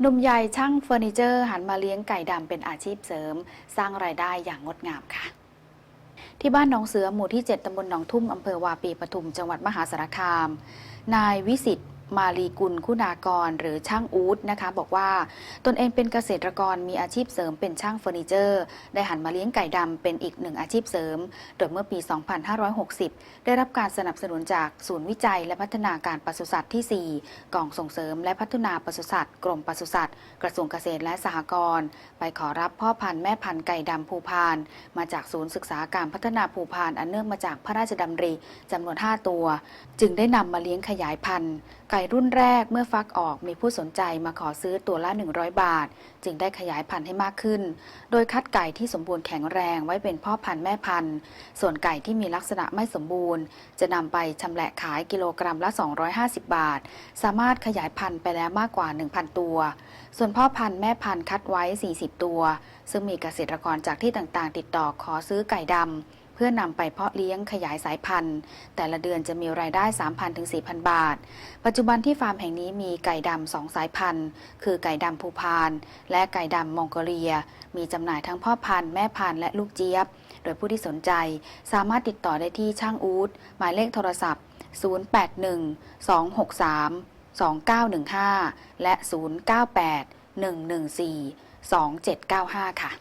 หนุ่มใหญ่ช่างเฟอร์นิเจอร์หันมาเลี้ยงไก่ดำเป็นอาชีพเสริม สร้างรายได้อย่างงดงามค่ะที่บ้านหนองเสือหมู่ที่ 7 ตำบลหนองทุ่ม อำเภอวาปีปทุม จังหวัดมหาสารคาม นายวิสิทธิ์ มาลีกุลคุณากร หรือช่างอูดนะคะ บอกว่าตนเองเป็นเกษตรกรมีอาชีพเสริมเป็นช่างเฟอร์นิเจอร์ ได้หันมาเลี้ยงไก่ดำเป็นอีกหนึ่งอาชีพเสริม โดยเมื่อปี 2560 ได้รับการสนับสนุนจากศูนย์วิจัยและพัฒนาการปศุสัตว์ที่ 4 กองส่งเสริมและพัฒนาปศุสัตว์กรมปศุสัตว์กระทรวงเกษตรและสหกรณ์ไปขอรับพ่อพันธุ์แม่พันธุ์ไก่ดำภูพาน มาจากศูนย์ศึกษาการพัฒนาภูพานอันเนื่องมาจากพระราชดำริจำนวน 5 ตัว จึงได้นำมาเลี้ยงขยายพันธุ์ไก่รุ่นแรกเมื่อฟักออกมีผู้สนใจมาขอซื้อตัวละ 100 บาท จึงได้ขยายพันธุ์ให้มากขึ้น โดยคัดไก่ที่สมบูรณ์แข็งแรงไว้เป็นพ่อพันธุ์แม่พันธุ์ ส่วนไก่ที่มีลักษณะไม่สมบูรณ์ จะนำไปชำแหละขายกิโลกรัมละ 250 บาท สามารถขยายพันธุ์ไปแล้วมากกว่า 1,000 ตัว ส่วนพ่อพันธุ์แม่พันธุ์คัดไว้ 40 ตัว ซึ่งมีเกษตรกรจากที่ต่างๆ ติดต่อขอซื้อไก่ดำ พื่อนำไปเพาะเลี้ยงขยายสายพันธุ์ แต่ละเดือนจะมีรายได้ 3,000ถึง4,000 บาท ปัจจุบันที่ฟาร์มแห่งนี้มีไก่ดำสองสายพันธุ์ คือไก่ดำภูพาน และไก่ดำมองโกเลีย มีจำหน่ายทั้งพ่อพันธุ์แม่พันธุ์และลูกเจี๊ยบ โดยผู้ที่สนใจสามารถติดต่อได้ที่ช่างอูดหมายเลขโทรศัพท์ 081 263 2915 และ 098 114 2795 ค่ะ